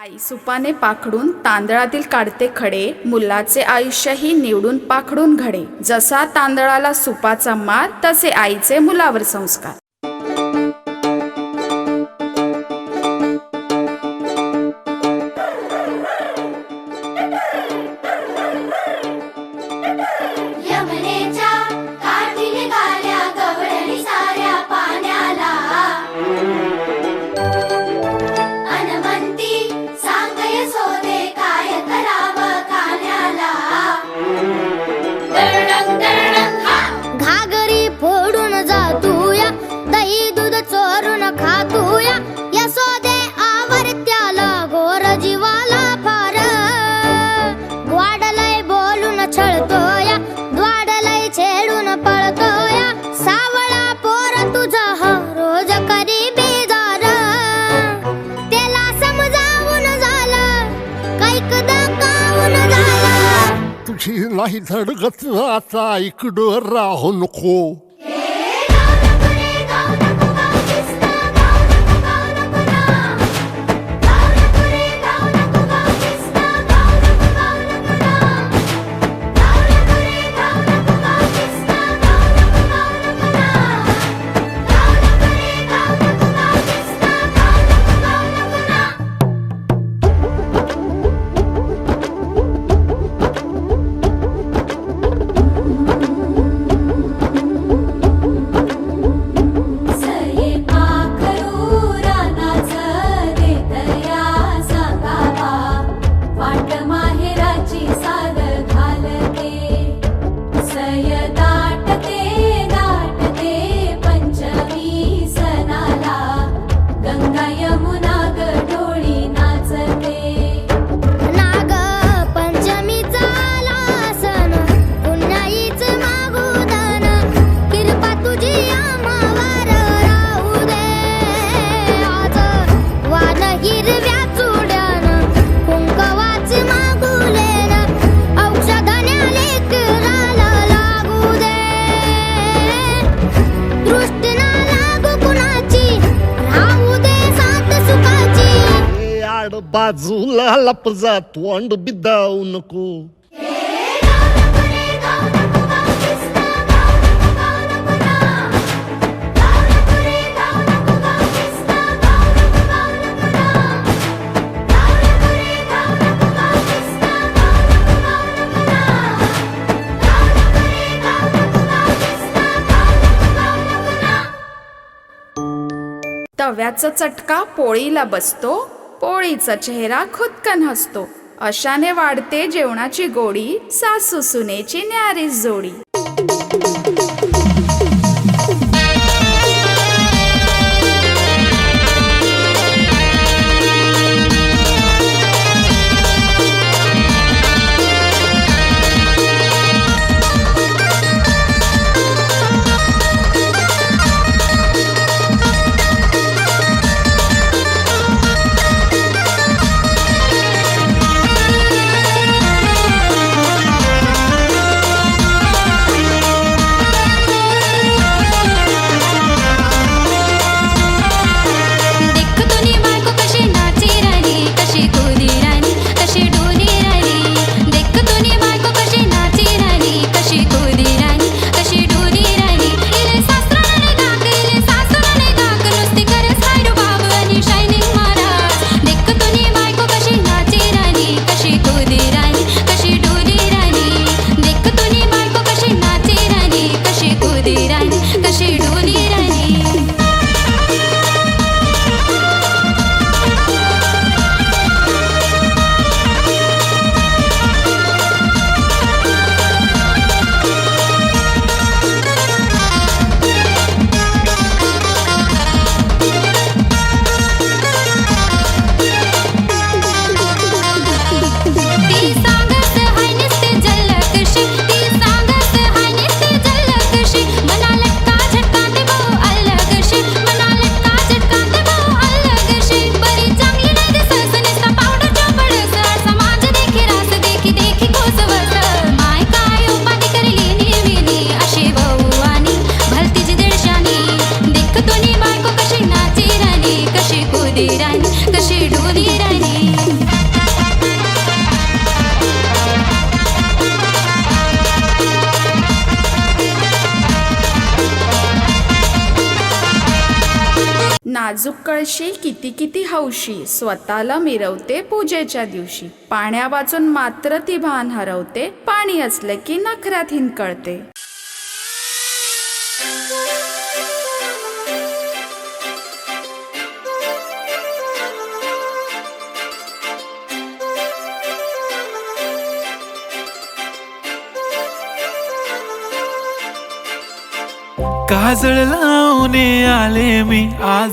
आई सुपाने पाखडून तांदळातील काढते खडे मुलाचे आयुष्यही निवडून पाखडून घडे. जसा तांदळाला सुपाचा मार तसे आईचे मुलावर संस्कार. नाही झडगत आता इकडं राहू नको बाजूला लपजा अंड बिदाऊ नको. तव्याचा चटका पोळीला बसतो. पोळीचा चेहरा खुदकन हसतो. अशाने वाढते जेवणाची गोडी सासू सुनेची न्यारीस जोडी. नाजूक कळशी किती किती हौशी स्वतःला मिरवते पूजेच्या दिवशी. पाण्या वाचून मात्र ती भान हरवते पाणी असले की नखऱ्यात हिंकळते. काजळ लावणे आले मी आज.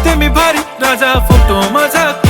तिमी दिसते मी भारी. राजा फोटो माझा.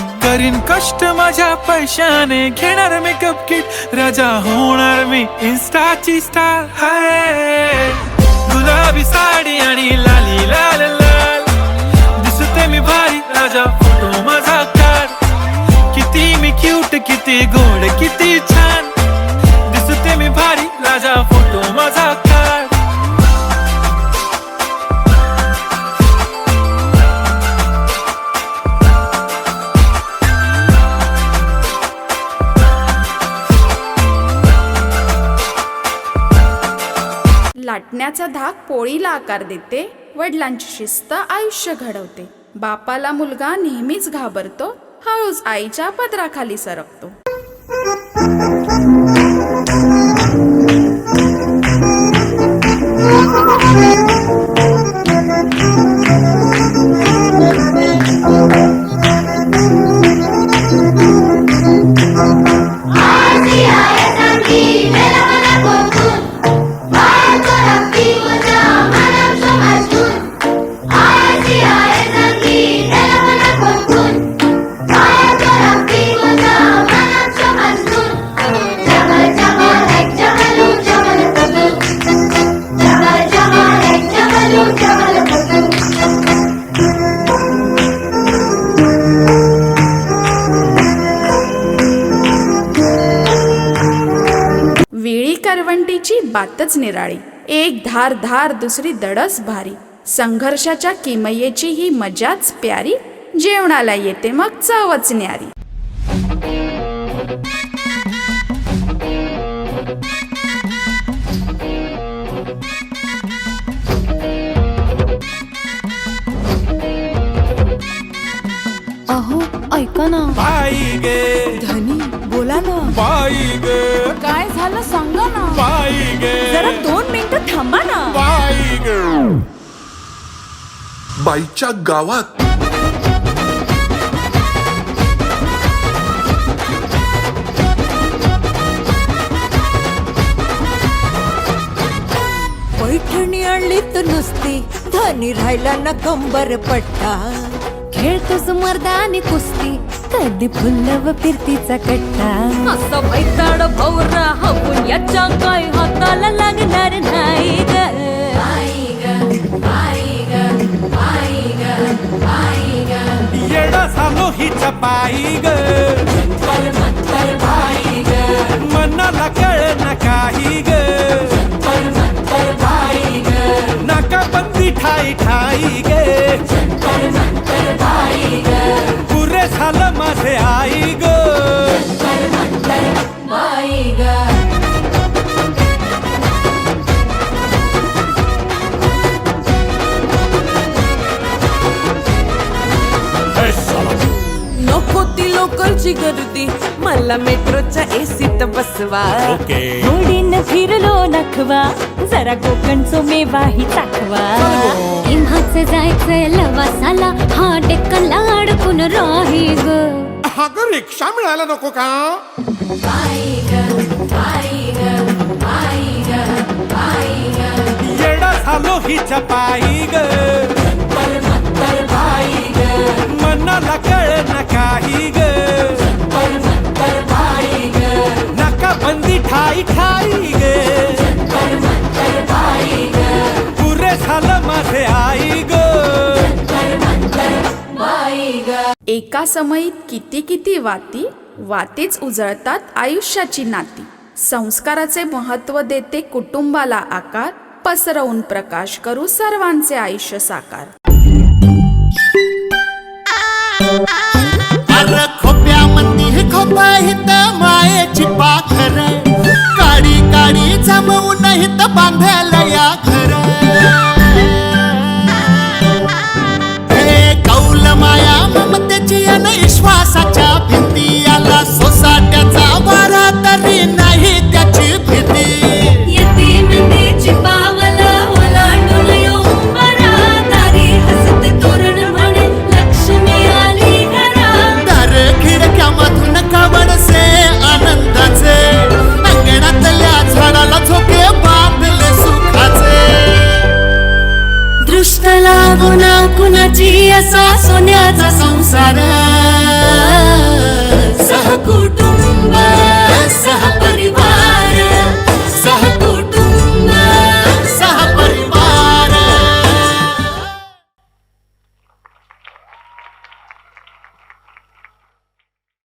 करीन कष्ट माझ्या पैशाने. घेणार मेकअप किट राजा होणार मी इन्स्टाची स्टार हाय. गुलाबी साडी आणि लाली लाल लाल. दिसते मी भारी राजा फोटो माझा कार. किती मी क्यूट किती गोड किती छान. दिसते मी भारी राजा फोटो माझा काढ धाक पोळीला आकार देते वडिलांची शिस्त आयुष्य घडवते. बापाला मुलगा नेहमीच घाबरतो हळूच आईच्या पदराखाली सरकतो. वेळी बातच निराळी. एक धार धार दुसरी दडस भारी. संघर्षाच्या किमयेची ही मजाच प्यारी. जेवणाला येते मग चवच न्यारी. जरा दोन मिनिटं थांबा ना. बाई गे बाईच्या गावात. पैठणी आणली तर नुसती धनी राहिला ना कंबर पट्टा. खेळतोस मर्दानी कुस्ती कधी फुलव फिरतीचा कट्टा. असं मैताड भवरा मला मेट्रोच्या एसीत बसवा. होडीन फिरलो नखवा जरा कोकणचो मेवाही चाखवा. इम्हाच जायचंय लवासाला हा डेक्कनला अडकून राही ग. अगं रिक्षा मिळायला नको का? येडा झालो हिच्या पायी ग. मनाला ठाई ठाई ग पुरे झालं माझे आई ग एका समयीत किती किती वाती वातीच उजळतात आयुष्याची नाती. संस्काराचे महत्त्व देते कुटुंबाला आकार पसरवून प्रकाश करू सर्वांचे आयुष्य साकार. अरे खोप्या मंदी खोपा हित मायेची पाखर. काडी जमवून हित बांधायला या घर. हे कौल माया ममतेची अन गुन्हा कुणाची असा सोन्याचा संसार? सहा